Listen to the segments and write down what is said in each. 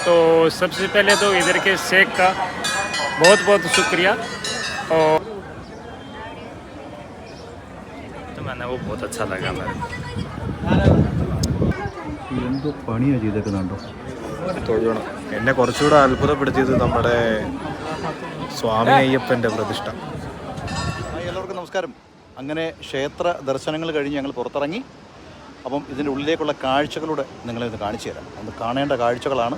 तो सबसे पहले तो इधर के शेख का बहुत बहुत शुक्रिया और तो मैंने वो बहुत अच्छा लगा मेरे को എന്തോ പണിയാണ് ചെയ്തേക്കുന്നുണ്ടോ തൊഴുകണം എന്നെ കുറച്ചുകൂടെ അത്ഭുതപ്പെടുത്തിയത് നമ്മുടെ സ്വാമി അയ്യപ്പൻ്റെ പ്രതിഷ്ഠ ഹായ് എല്ലാവർക്കും നമസ്കാരം അങ്ങനെ ക്ഷേത്ര ദർശനങ്ങൾ കഴിഞ്ഞ് ഞങ്ങൾ പുറത്തിറങ്ങി അപ്പം ഇതിൻ്റെ ഉള്ളിലേക്കുള്ള കാഴ്ചകളൂടെ നിങ്ങളെ ഇത് കാണിച്ചു തരാം അത് കാണേണ്ട കാഴ്ചകളാണ്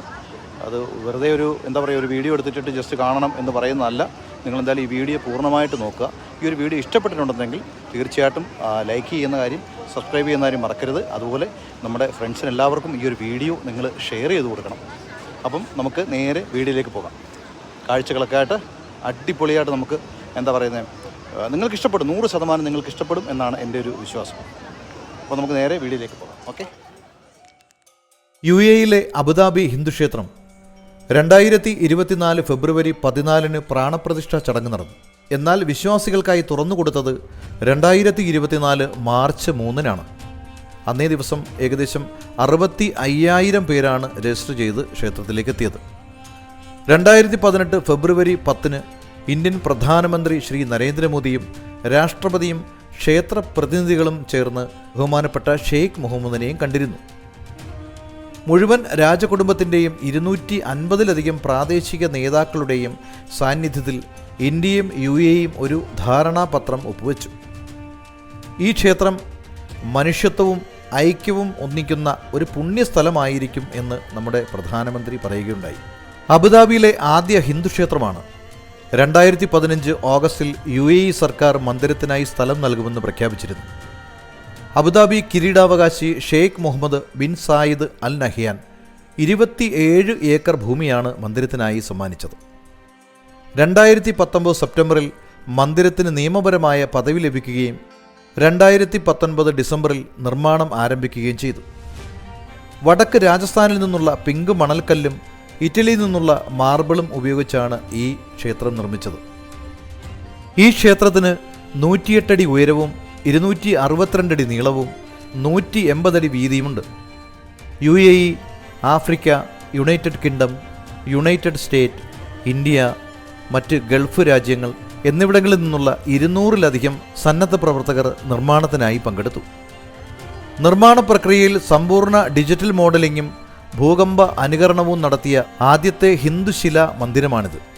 അത് വെറുതെ ഒരു എന്താ പറയുക ഒരു വീഡിയോ എടുത്തിട്ട് ജസ്റ്റ് കാണണം എന്ന് പറയുന്നതല്ല. നിങ്ങൾ എന്തായാലും ഈ വീഡിയോ പൂർണമായിട്ട് നോക്കുക. ഈ ഒരു വീഡിയോ ഇഷ്ടപ്പെട്ടിട്ടുണ്ടെങ്കിൽ തീർച്ചയായിട്ടും ലൈക്ക് ചെയ്യുന്ന കാര്യം സബ്സ്ക്രൈബ് ചെയ്യുന്ന കാര്യം മറക്കരുത്. അതുപോലെ നമ്മുടെ ഫ്രണ്ട്സിന് എല്ലാവർക്കും ഈ ഒരു വീഡിയോ നിങ്ങൾ ഷെയർ ചെയ്ത് കൊടുക്കണം. അപ്പം നമുക്ക് നേരെ വീഡിയോയിലേക്ക് പോകാം. കാഴ്ചകളൊക്കെ ആയിട്ട് അടിപൊളിയായിട്ട് നമുക്ക് എന്താ പറയുന്നത് നിങ്ങൾക്ക് ഇഷ്ടപ്പെടും. നൂറ് ശതമാനം നിങ്ങൾക്ക് ഇഷ്ടപ്പെടും എന്നാണ് എന്റെ ഒരു വിശ്വാസം. അപ്പോൾ നമുക്ക് നേരെ വീഡിയോയിലേക്ക് പോകാം. ഓക്കെ? യു എയിലെ അബുദാബി ഹിന്ദു ക്ഷേത്രം രണ്ടായിരത്തി ഇരുപത്തിനാല് ഫെബ്രുവരി പതിനാലിന് പ്രാണപ്രതിഷ്ഠ ചടങ്ങ് നടന്നു. എന്നാൽ വിശ്വാസികൾക്കായി തുറന്നുകൊടുത്തത് രണ്ടായിരത്തി ഇരുപത്തിനാല് മാർച്ച് മൂന്നിനാണ്. അന്നേ ദിവസം ഏകദേശം അറുപത്തി അയ്യായിരം പേരാണ് രജിസ്റ്റർ ചെയ്ത് ക്ഷേത്രത്തിലേക്ക് എത്തിയത് രണ്ടായിരത്തി പതിനെട്ട് ഫെബ്രുവരി പത്തിന് ഇന്ത്യൻ പ്രധാനമന്ത്രി ശ്രീ നരേന്ദ്രമോദിയും രാഷ്ട്രപതിയും ക്ഷേത്ര പ്രതിനിധികളും ചേർന്ന് ബഹുമാനപ്പെട്ട ഷെയ്ഖ് മുഹമ്മദിനെയും കണ്ടിരുന്നു. മുഴുവൻ രാജകുടുംബത്തിന്റെയും ഇരുന്നൂറ്റി അൻപതിലധികം പ്രാദേശിക നേതാക്കളുടെയും സാന്നിധ്യത്തിൽ ഇന്ത്യയും യു എയും ഒരു ധാരണാപത്രം ഒപ്പുവെച്ചു. ഈ ക്ഷേത്രം മനുഷ്യത്വവും ഐക്യവും ഒന്നിക്കുന്ന ഒരു പുണ്യസ്ഥലമായിരിക്കും എന്ന് നമ്മുടെ പ്രധാനമന്ത്രി പറയുകയുണ്ടായി. അബുദാബിയിലെ ആദ്യ ഹിന്ദു ക്ഷേത്രമാണ്. രണ്ടായിരത്തി പതിനഞ്ച് ഓഗസ്റ്റിൽ യു എ ഇ സർക്കാർ മന്ദിരത്തിനായി സ്ഥലം നൽകുമെന്ന് പ്രഖ്യാപിച്ചിരുന്നു. അബുദാബി കിരീടാവകാശി Sheikh Mohammed bin Zayed Al Nahyan ഇരുപത്തിയേഴ് ഏക്കർ ഭൂമിയാണ് മന്ദിരത്തിനായി സമ്മാനിച്ചത്. രണ്ടായിരത്തി പത്തൊമ്പത് സെപ്റ്റംബറിൽ മന്ദിരത്തിന് നിയമപരമായ പദവി ലഭിക്കുകയും രണ്ടായിരത്തി പത്തൊൻപത് ഡിസംബറിൽ നിർമ്മാണം ആരംഭിക്കുകയും ചെയ്തു. വടക്ക് രാജസ്ഥാനിൽ നിന്നുള്ള പിങ്ക് മണൽക്കല്ലും ഇറ്റലിയിൽ നിന്നുള്ള മാർബിളും ഉപയോഗിച്ചാണ് ഈ ക്ഷേത്രം നിർമ്മിച്ചത്. ഈ ക്ഷേത്രത്തിന് നൂറ്റിയെട്ടടി ഉയരവും ഇരുന്നൂറ്റി അറുപത്തിരണ്ടടി നീളവും നൂറ്റി എൺപതടി വീതിയുമുണ്ട്. U A E Africa United Kingdom United State India മറ്റ് ഗൾഫ് രാജ്യങ്ങൾ എന്നിവിടങ്ങളിൽ നിന്നുള്ള ഇരുന്നൂറിലധികം സന്നദ്ധ പ്രവർത്തകർ നിർമ്മാണത്തിനായി പങ്കെടുത്തു. നിർമ്മാണ പ്രക്രിയയിൽ സമ്പൂർണ ഡിജിറ്റൽ മോഡലിംഗും ഭൂകമ്പ അനുകരണവും നടത്തിയ ആദ്യത്തെ ഹിന്ദുശില മന്ദിരമാണിത്.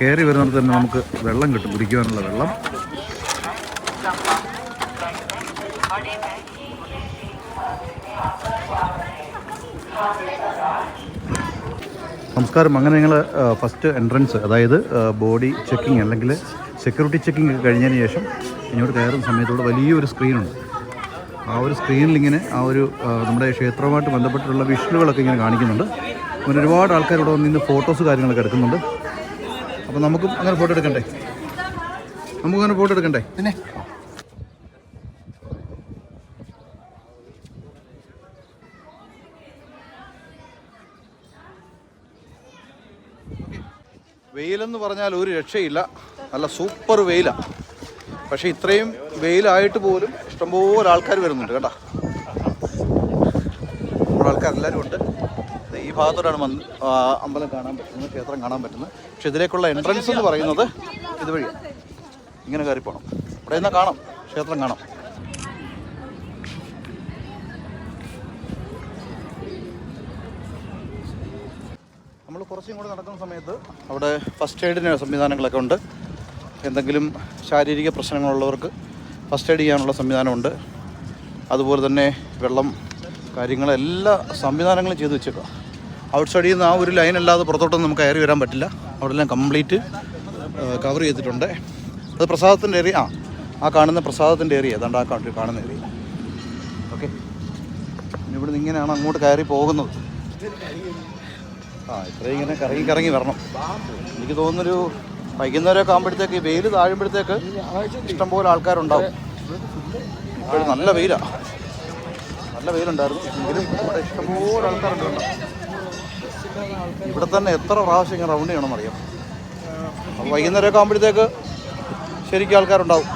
കയറി വരുന്നിടത്ത് തന്നെ നമുക്ക് വെള്ളം കിട്ടും കുടിക്കുവാനുള്ള വെള്ളം. നമസ്കാരം. അങ്ങനെ ഞങ്ങൾ ഫസ്റ്റ് എൻട്രൻസ് അതായത് ബോഡി ചെക്കിങ് അല്ലെങ്കിൽ സെക്യൂരിറ്റി ചെക്കിംഗ് ഒക്കെ കഴിഞ്ഞതിന് ശേഷം ഇങ്ങോട്ട് കയറുന്ന സമയത്തോടെ വലിയൊരു സ്ക്രീനുണ്ട് ആ ഒരു സ്ക്രീനിൽ ഇങ്ങനെ ആ ഒരു നമ്മുടെ ക്ഷേത്രവുമായിട്ട് ബന്ധപ്പെട്ടിട്ടുള്ള വിഷലുകളൊക്കെ ഇങ്ങനെ കാണിക്കുന്നുണ്ട്. അങ്ങനെ ഒരുപാട് ആൾക്കാർ ഇവിടെ വന്ന് ഇന്ന് ഫോട്ടോസ് കാര്യങ്ങളൊക്കെ എടുക്കുന്നുണ്ട്. അപ്പോൾ നമുക്കും അങ്ങനെ ഫോട്ടോ എടുക്കണ്ടേ? നമുക്കും അങ്ങനെ ഫോട്ടോ എടുക്കണ്ടേ? പിന്നെ? വെയിലെന്ന് പറഞ്ഞാൽ ഒരു രക്ഷയില്ല. നല്ല സൂപ്പർ വെയിലാണ് പക്ഷേ ഇത്രയും വെയിലായിട്ട് പോലും ഇഷ്ടംപോലെ ആൾക്കാർ വരുന്നുണ്ട് കേട്ടോ. ആൾക്കാർ ആൾക്കാരെല്ലാവരും ഉണ്ട്. ഭാഗത്തോടാണ് അമ്പലം കാണാൻ പറ്റുന്നത് ക്ഷേത്രം കാണാൻ പറ്റുന്നത്. പക്ഷെ ഇതിലേക്കുള്ള എൻട്രൻസ് എന്ന് പറയുന്നത് ഇതുവഴി. ഇങ്ങനെ കയറി പോകണം അവിടെ നിന്നാൽ കാണാം. ക്ഷേത്രം കാണാം. നമ്മൾ കുറച്ചും കൂടെ നടക്കുന്ന സമയത്ത് അവിടെ ഫസ്റ്റ് എയ്ഡിന് സംവിധാനങ്ങളൊക്കെ ഉണ്ട്. എന്തെങ്കിലും ശാരീരിക പ്രശ്നങ്ങളുള്ളവർക്ക് ഫസ്റ്റ് എയ്ഡ് ചെയ്യാനുള്ള സംവിധാനമുണ്ട്. അതുപോലെ തന്നെ വെള്ളം കാര്യങ്ങളെല്ലാ സംവിധാനങ്ങളും ചെയ്തു വെച്ചേക്കുക ഔട്ട് സൈഡിൽ നിന്ന് ആ ഒരു ലൈൻ അല്ലാതെ പുറത്തോട്ടൊന്നും നമുക്ക് കയറി വരാൻ പറ്റില്ല. അവിടെ എല്ലാം കംപ്ലീറ്റ് കവർ ചെയ്തിട്ടുണ്ട്. അത് പ്രസാദത്തിന്റെ ഏരിയ ആ ആ കാണുന്ന പ്രസാദത്തിന്റെ ഏരിയ ഏതാണ്ട് ആ കാണുന്ന കാണുന്ന ഏരിയ ഓക്കെ ഇവിടെ നിന്ന് ഇങ്ങനെയാണ് അങ്ങോട്ട് കയറി പോകുന്നത്. ആ ഇത്രയും ഇങ്ങനെ കറങ്ങി കറങ്ങി വരണം. എനിക്ക് തോന്നുന്നൊരു വൈകുന്നേരമൊക്കെ ആകുമ്പോഴത്തേക്ക് വെയിൽ താഴുമ്പോഴത്തേക്ക് ഇഷ്ടംപോലെ ആൾക്കാരുണ്ടാവും. ഇപ്പോഴും നല്ല വെയിലാണ് നല്ല വെയിലുണ്ടായിരുന്നു. എങ്കിലും ഇഷ്ടംപോലെ ആൾക്കാരുണ്ട് കേട്ടോ. ഇവിടെ തന്നെ എത്ര പ്രാവശ്യം ഇങ്ങനെ റൗണ്ട് ചെയ്യണമെന്ന് അറിയാം വൈകുന്നേരമൊക്കെ ആകുമ്പോഴത്തേക്ക് ശരിക്കും ആൾക്കാരുണ്ടാവും.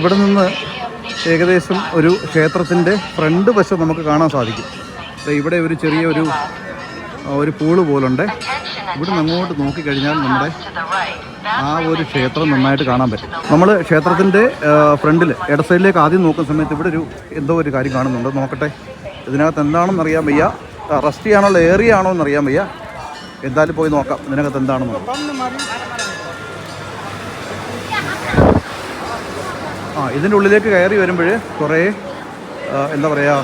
ഇവിടെ നിന്ന് ഏകദേശം ഒരു ക്ഷേത്രത്തിന്റെ ഫ്രണ്ട് വശം നമുക്ക് കാണാൻ സാധിക്കും. ഇവിടെ ഒരു ചെറിയ ഒരു ഒരു പൂൾ പോലുണ്ട്. ഇവിടെ നിന്ന് അങ്ങോട്ട് നോക്കിക്കഴിഞ്ഞാൽ നമ്മുടെ ആ ഒരു ക്ഷേത്രം നന്നായിട്ട് കാണാൻ പറ്റും. നമ്മൾ ക്ഷേത്രത്തിന്റെ ഫ്രണ്ടിൽ ഇട സൈഡിലേക്ക് ആദ്യം നോക്കുന്ന സമയത്ത് ഇവിടെ ഒരു എന്തോ ഒരു കാര്യം കാണുന്നുണ്ട്. നോക്കട്ടെ. ഇതിനകത്ത് എന്താണെന്ന് അറിയാൻ വയ്യ. റെസ്റ്റ് ചെയ്യാനുള്ള ഏറിയ ആണോ എന്ന് അറിയാൻ വയ്യ. എന്തായാലും പോയി നോക്കാം. ഇതിനകത്ത് എന്താണെന്ന്. ആ ഇതിന്റെ ഉള്ളിലേക്ക് കയറി വരുമ്പോൾ കുറേ എന്താ പറയുക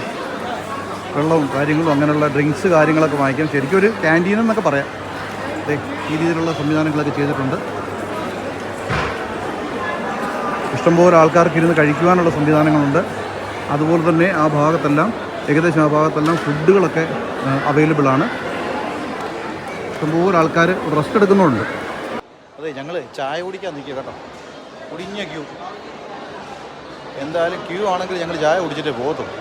വെള്ളവും കാര്യങ്ങളും അങ്ങനെയുള്ള ഡ്രിങ്ക്സ് കാര്യങ്ങളൊക്കെ വാങ്ങിക്കാം. ശരിക്കും ഒരു ക്യാന്റീൻ എന്നൊക്കെ പറയാം. ഈ രീതിയിലുള്ള സംവിധാനങ്ങളൊക്കെ ചെയ്തിട്ടുണ്ട്. ഇഷ്ടംപോലെ ആൾക്കാർക്ക് ഇരുന്ന് കഴിക്കുവാനുള്ള സംവിധാനങ്ങളുണ്ട്. അതുപോലെ തന്നെ ആ ഭാഗത്തെല്ലാം ഏകദേശം ആ ഭാഗത്തെല്ലാം ഫുഡുകളൊക്കെ അവൈലബിൾ ആണ് ഇഷ്ടംപോലെ ആൾക്കാർ റെസ്റ്റ് എടുക്കുന്നുണ്ട് അതെ ഞങ്ങൾ ചായ കുടിക്കാൻ നിൽക്കുക കേട്ടോ കുടിഞ്ഞ ക്യൂ എന്തായാലും ക്യൂ ആണെങ്കിൽ ഞങ്ങൾ ചായ കുടിച്ചിട്ടേ പോകത്തുള്ളൂ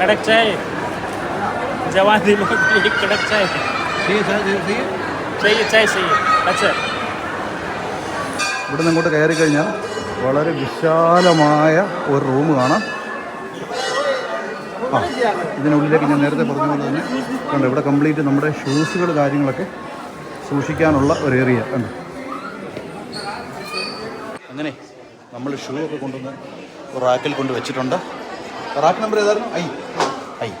कड़क चाय जवान दिलों के लिए कड़क चाय चाहिए चाय चाहिए अच्छा ഇവിടെ നിന്ന് ഇങ്ങോട്ട് കയറി കഴിഞ്ഞാൽ വളരെ വിശാലമായ ഒരു റൂം കാണാം. ആ ഇതിനുള്ളിലേക്ക് ഞാൻ നേരത്തെ പറഞ്ഞ പോലെ തന്നെ കണ്ടോ ഇവിടെ കംപ്ലീറ്റ് നമ്മുടെ ഷൂസുകൾ കാര്യങ്ങളൊക്കെ സൂക്ഷിക്കാനുള്ള ഒരു ഏരിയ കണ്ടോ? അങ്ങനെ നമ്മൾ ഷൂ ഒക്കെ കൊണ്ടുവന്ന് റാക്കിൽ കൊണ്ട് വെച്ചിട്ടുണ്ട്. റാക്ക് നമ്പർ ഏതായിരുന്നു? ഐ. ഐ.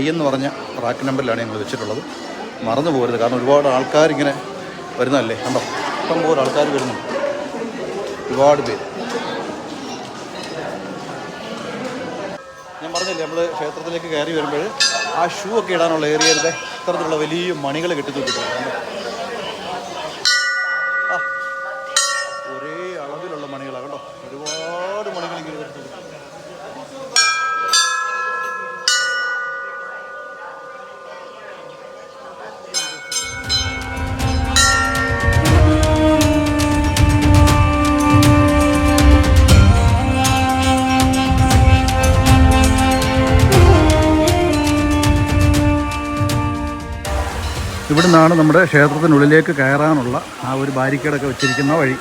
ഐ എന്ന് പറഞ്ഞ റാക്ക് നമ്പറിലാണ് ഞങ്ങൾ വെച്ചിട്ടുള്ളത്. മറന്നു പോകരുത് കാരണം ഒരുപാട് ആൾക്കാർ ഇങ്ങനെ വരുന്നതല്ലേ കണ്ടോ? ഇഷ്ടം പോലെ ആൾക്കാർ വരുന്നുണ്ട്. ഒരുപാട് പേര് ഞാൻ പറഞ്ഞില്ലേ നമ്മൾ ക്ഷേത്രത്തിലേക്ക് കയറി വരുമ്പോൾ ആ ഷൂ ഒക്കെ ഇടാനുള്ള ഏരിയയിലെ ഇത്തരത്തിലുള്ള വലിയ മണികൾ കെട്ടിത്തൂക്കിയിട്ടുണ്ട് കണ്ടോ? ഇവിടെ നിന്നാണ് നമ്മുടെ ക്ഷേത്രത്തിനുള്ളിലേക്ക് കയറാനുള്ള ആ ഒരു ബാരിക്കേഡൊക്കെ വെച്ചിരിക്കുന്ന വഴി.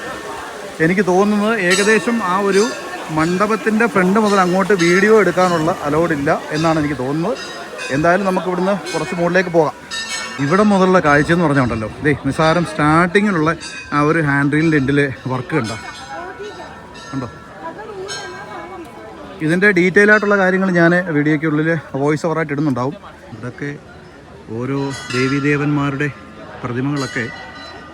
എനിക്ക് തോന്നുന്നത് ഏകദേശം ആ ഒരു മണ്ഡപത്തിന്റെ ഫ്രണ്ട് മുതൽ അങ്ങോട്ട് വീഡിയോ എടുക്കാനുള്ള അലോഡില്ല എന്നാണ് എനിക്ക് തോന്നുന്നത്. എന്തായാലും നമുക്ക് ഇവിടുന്ന് കുറച്ച് മുകളിലേക്ക് പോകാം. ഇവിടെ മുതലുള്ള കാഴ്ച എന്ന് പറഞ്ഞുണ്ടല്ലോ ദേ നിസാരം സ്റ്റാർട്ടിങ്ങിലുള്ള ആ ഒരു ഹാൻഡ് റീലിന്റെ എൻഡിൽ വർക്ക് കണ്ടോ. കണ്ടോ? ഇതിന്റെ ഡീറ്റെയിൽ ആയിട്ടുള്ള കാര്യങ്ങൾ ഞാൻ വീഡിയോയ്ക്കുള്ളിൽ വോയിസ് ഓവറായിട്ട് ഇടുന്നുണ്ടാവും. ഇതൊക്കെ ഓരോ ദേവീദേവന്മാരുടെ പ്രതിമകളൊക്കെ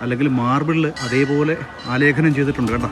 അല്ലെങ്കിൽ മാർബിളിൽ അതേപോലെ ആലേഖനം ചെയ്തിട്ടുണ്ട് കേട്ടോ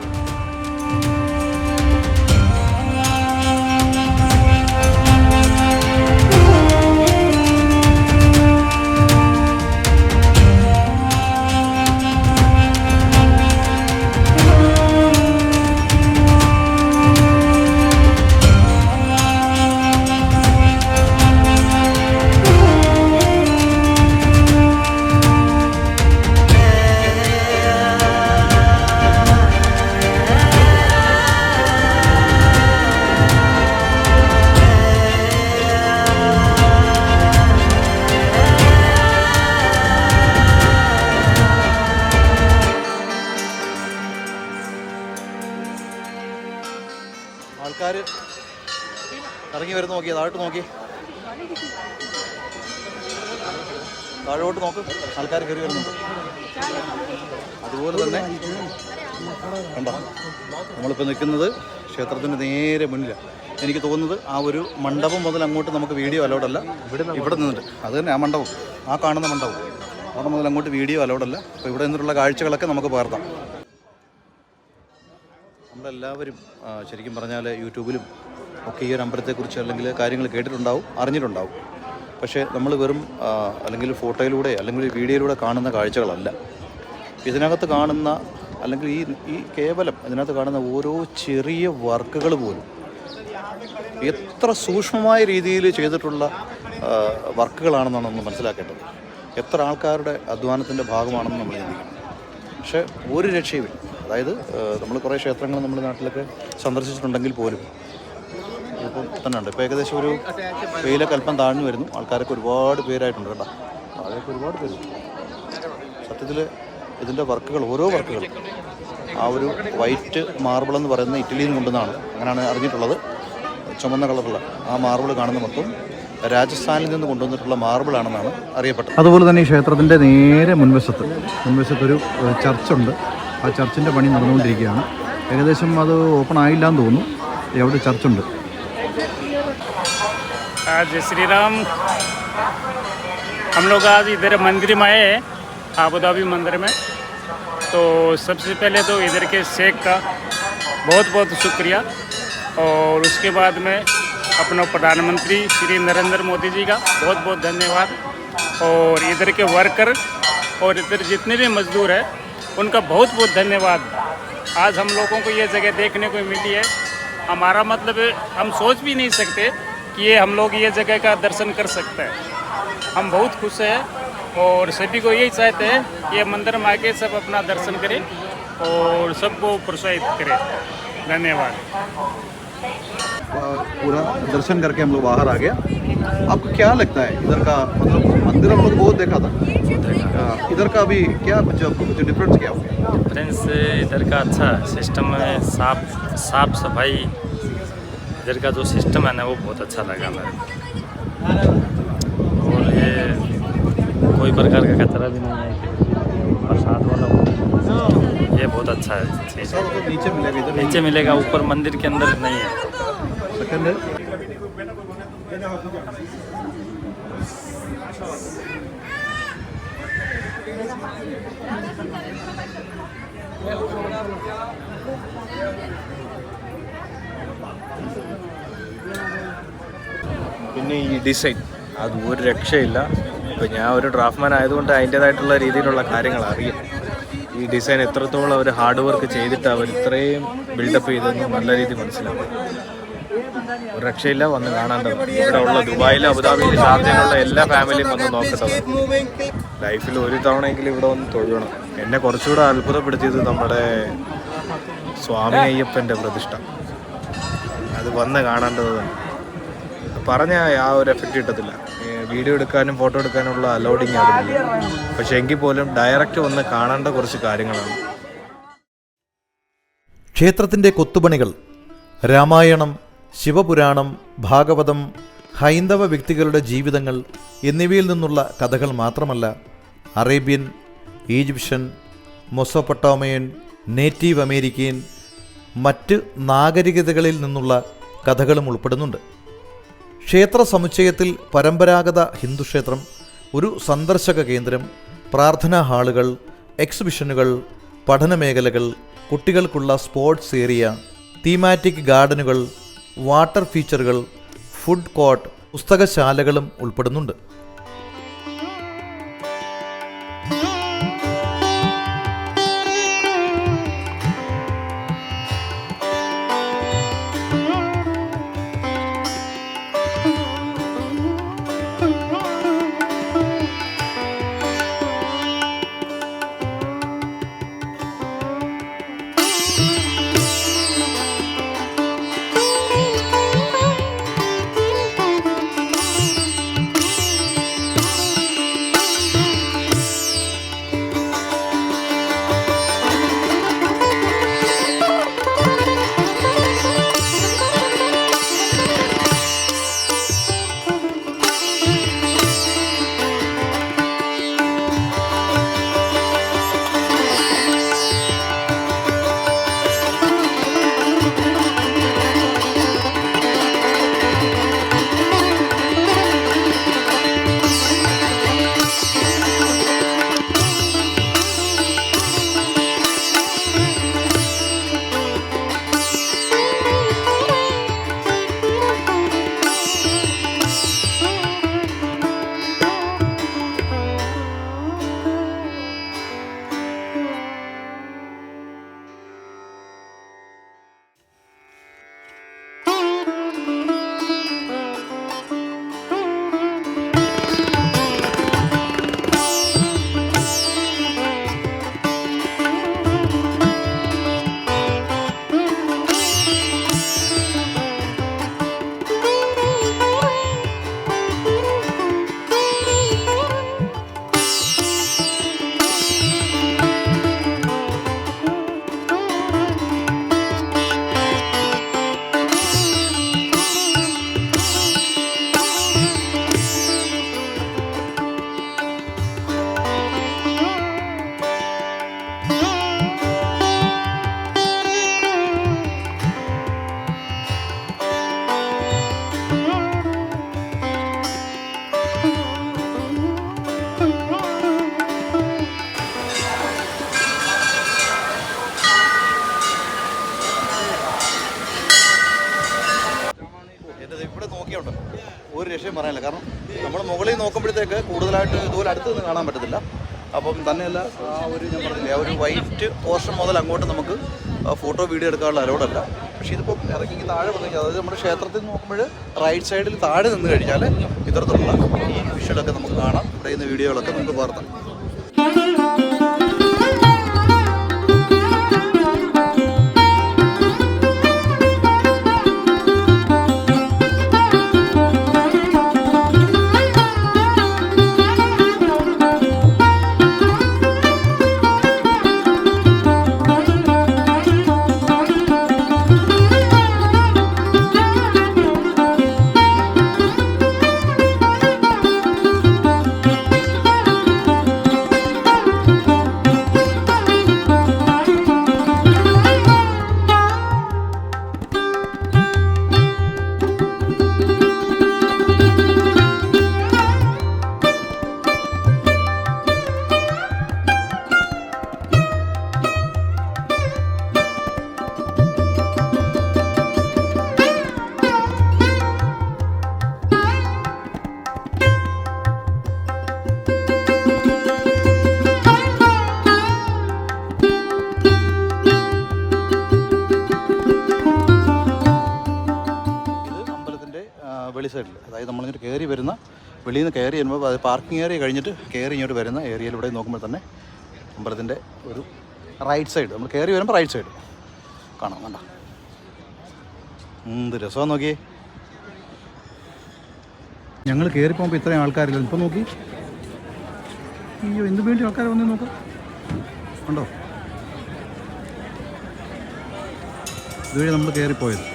താഴോട്ട് നോക്ക്. ആൾക്കാർ കയറി വരുന്നുണ്ട്. അതുപോലെ തന്നെ കണ്ടോ? നമ്മളിപ്പോൾ നിൽക്കുന്നത് ക്ഷേത്രത്തിന്റെ നേരെ മുന്നിലാണ് എനിക്ക് തോന്നുന്നത് ആ ഒരു മണ്ഡപം മുതൽ അങ്ങോട്ട് നമുക്ക് വീഡിയോ അലോഡല്ല ഇവിടെ ഇവിടെ നിന്നിട്ട്. അത് തന്നെ ആ മണ്ഡപം. ആ കാണുന്ന മണ്ഡപം. അവിടെ മുതൽ അങ്ങോട്ട് വീഡിയോ അലോഡല്ല അപ്പോൾ ഇവിടെ നിന്നുള്ള കാഴ്ചകളൊക്കെ നമുക്ക് പകർത്താം. നമ്മളെല്ലാവരും ശരിക്കും പറഞ്ഞാൽ യൂട്യൂബിലും ഒക്കെ ഈ ഒരു അമ്പലത്തെക്കുറിച്ച് അല്ലെങ്കിൽ കാര്യങ്ങൾ കേട്ടിട്ടുണ്ടാവും അറിഞ്ഞിട്ടുണ്ടാവും. പക്ഷേ നമ്മൾ വെറും അല്ലെങ്കിൽ ഫോട്ടോയിലൂടെ അല്ലെങ്കിൽ വീഡിയോയിലൂടെ കാണുന്ന കാഴ്ചകളല്ല. ഇതിനകത്ത് കാണുന്ന അല്ലെങ്കിൽ ഈ ഈ കേവലം ഇതിനകത്ത് കാണുന്ന ഓരോ ചെറിയ വർക്കുകൾ പോലും എത്ര സൂക്ഷ്മമായ രീതിയിൽ ചെയ്തിട്ടുള്ള വർക്കുകളാണെന്നാണ് നമ്മൾ മനസ്സിലാക്കേണ്ടത്. എത്ര ആൾക്കാരുടെ അധ്വാനത്തിന്റെ ഭാഗമാണെന്ന് നമ്മൾ ചിന്തിക്കണം. പക്ഷേ ഒരു രക്ഷയുമില്ല. അതായത് നമ്മൾ കുറേ ക്ഷേത്രങ്ങൾ നമ്മുടെ നാട്ടിലൊക്കെ സന്ദർശിച്ചിട്ടുണ്ടെങ്കിൽ പോലും ഇപ്പം തന്നെ ഉണ്ട് ഇപ്പോൾ ഏകദേശം ഒരു വെയിലൊക്കെ അല്പം താഴ്ന്നു വരുന്നു. ആൾക്കാരൊക്കെ ഒരുപാട് പേരായിട്ടുണ്ട് കേട്ടോ. ആളുകൾക്ക് ഒരുപാട് പേര്. സത്യത്തിൽ ഇതിന്റെ വർക്കുകൾ ഓരോ വർക്കുകൾ. ആ ഒരു വൈറ്റ് മാർബിൾ എന്ന് പറയുന്ന ഇറ്റലിയിൽ നിന്ന് കൊണ്ടുവന്നാണ് അങ്ങനെയാണ് അറിഞ്ഞിട്ടുള്ളത്. ചുമന്ന കളറുള്ള ആ മാർബിൾ കാണുന്ന മൊത്തം രാജസ്ഥാനിൽ നിന്ന് കൊണ്ടുവന്നിട്ടുള്ള മാർബിളാണെന്നാണ് അറിയപ്പെട്ടത്. അതുപോലെ തന്നെ ഈ ക്ഷേത്രത്തിന്റെ നേരെ മുൻവശത്ത് മുൻവശത്തൊരു ചർച്ചുണ്ട്. ആ ചർച്ചിന്റെ പണി നടന്നുകൊണ്ടിരിക്കുകയാണ്. ഏകദേശം അത് ഓപ്പൺ ആയില്ല എന്ന് തോന്നുന്നു. അവിടെ ചർച്ചുണ്ട്? आज श्री राम हम लोग आज इधर मंदिर में आए हैं आबू धाबी मंदिर में। तो सबसे पहले तो इधर के शेख का बहुत बहुत शुक्रिया। और उसके बाद में अपना प्रधानमंत्री श्री नरेंद्र मोदी जी का बहुत बहुत धन्यवाद। और इधर के वर्कर और इधर जितने भी मजदूर हैं, उनका बहुत बहुत धन्यवाद। आज हम लोगों को ये जगह देखने को मिली है। हमारा मतलब हम सोच भी नहीं सकते कि ये हम लोग ये जगह का दर्शन कर सकते हैं। हम बहुत खुश हैं और सभी को यही चाहते हैं कि ये मंदिर में आके सब अपना दर्शन करें और सबको प्रोत्साहित करें। धन्यवाद। पूरा दर्शन करके हम लोग बाहर आ गया आपको क्या लगता है इधर का मतलब मंदिर हम लोग बहुत देखा था। इधर का भी क्या कुछ डिफरेंस क्या हो गया? फ्रेंड्स इधर का अच्छा सिस्टम है साफ़ साफ़ सफ़ाई इधर का जो सिस्टम है ना वो बहुत अच्छा लगा मेरे को। और ये कोई प्रकार का खतरा भी नहीं है बरसात वाला ये बहुत अच्छा है। चीज़ नीचे मिलेगा नीचे मिलेगा ऊपर मंदिर के अंदर नहीं है। है। പിന്നെ ഈ ഡിസൈൻ അത് ഒരു രക്ഷയില്ല. ഇപ്പം ഞാൻ ഒരു ഡ്രാഫ്റ്റ്മാൻ ആയതുകൊണ്ട് അതിന്റേതായിട്ടുള്ള രീതിയിലുള്ള കാര്യങ്ങൾ അറിയാം. ഈ ഡിസൈൻ എത്രത്തോളം അവർ ഹാർഡ് വർക്ക് ചെയ്തിട്ട് അവർ ഇത്രയും ബിൽഡപ്പ് ചെയ്തതെന്ന് നല്ല രീതിയിൽ മനസ്സിലാവും ഒരു രക്ഷയില്ല വന്ന് കാണേണ്ടത് ഇവിടെ ഉള്ള ദുബായിൽ അബുദാബിയിൽ ഷാർജയിലുള്ള എല്ലാ ഫാമിലിയും വന്ന് നോക്കേണ്ടത് ലൈഫിൽ ഒരു തവണയെങ്കിലും ഇവിടെ വന്ന് തൊഴുകണം എന്നെ കുറച്ചുകൂടെ അത്ഭുതപ്പെടുത്തിയത് നമ്മുടെ സ്വാമി അയ്യപ്പന്റെ പ്രതിഷ്ഠ. അത് വന്ന് കാണേണ്ടത്. തന്നെ പറഞ്ഞ ആ ഒരു എഫക്റ്റ് കിട്ടത്തില്ല. വീഡിയോ എടുക്കാനും ഫോട്ടോ എടുക്കാനുള്ള അലൗഡിങ് ആണ് പക്ഷെ എങ്കിൽ പോലും ഡയറക്റ്റ് വന്ന് കാണേണ്ട കുറച്ച് കാര്യങ്ങളാണ്. ക്ഷേത്രത്തിന്റെ കൊത്തുപണികൾ രാമായണം ശിവപുരാണം ഭാഗവതം ഹൈന്ദവ വ്യക്തികളുടെ ജീവിതങ്ങൾ എന്നിവയിൽ നിന്നുള്ള കഥകൾ മാത്രമല്ല Arabian Egyptian Mesopotamian native American മറ്റ് നാഗരികതകളിൽ നിന്നുള്ള കഥകളും ഉൾപ്പെടുന്നുണ്ട്. ക്ഷേത്ര സമുച്ചയത്തിൽ പരമ്പരാഗത ഹിന്ദുക്ഷേത്രം ഒരു സന്ദർശക കേന്ദ്രം പ്രാർത്ഥനാ ഹാളുകൾ എക്സിബിഷനുകൾ പഠനമേഖലകൾ കുട്ടികൾക്കുള്ള സ്പോർട്സ് ഏരിയ തീമാറ്റിക് ഗാർഡനുകൾ വാട്ടർ ഫീച്ചറുകൾ ഫുഡ് കോർട്ട് പുസ്തകശാലകളും ഉൾപ്പെടുന്നുണ്ട്. കൂടുതലായിട്ട് ഇതുപോലെ അടുത്ത് നിന്ന് കാണാൻ പറ്റത്തില്ല. അപ്പം തന്നെയല്ല ആ ഒരു ഞാൻ പറഞ്ഞില്ലേ ആ ഒരു വൈറ്റ് പോർഷൻ മുതൽ അങ്ങോട്ട് നമുക്ക് ഫോട്ടോ വീഡിയോ എടുക്കാനുള്ള അലോഡല്ല പക്ഷേ ഇതിപ്പോൾ ഇറങ്ങി താഴെ വന്നു അതായത് നമ്മുടെ ക്ഷേത്രത്തിൽ നോക്കുമ്പോൾ റൈറ്റ് സൈഡിൽ താഴെ നിന്ന് കഴിഞ്ഞാൽ ഇത്തരത്തിലുള്ള ഈ വിഷ്വലൊക്കെ നമുക്ക് കാണാം. ഇവിടെ നിന്ന് വീഡിയോകളൊക്കെ നമുക്ക് പകർത്താം. വെളിയിൽ നിന്ന് കയറി വരുമ്പോൾ പാർക്കിംഗ് ഏരിയ കഴിഞ്ഞിട്ട് കയറി ഇങ്ങോട്ട് വരുന്ന ഏരിയയിലൂടെ നോക്കുമ്പോൾ തന്നെ അമ്പലത്തിന്റെ ഒരു റൈറ്റ് സൈഡ് നമ്മൾ കയറി വരുമ്പോൾ റൈറ്റ് സൈഡ് കാണാം കണ്ട? എന്ത് രസമാണ് നോക്കിയേ. ഞങ്ങൾ കയറി പോകുമ്പോൾ ഇത്രയും ആൾക്കാരില്ല ഇപ്പം നോക്കി. അയ്യോ എന്ത് വേണ്ടി ആൾക്കാർ വന്നു നോക്കാം. ഉണ്ടോ ഇതുവഴി നമ്മൾ കയറിപ്പോയത്.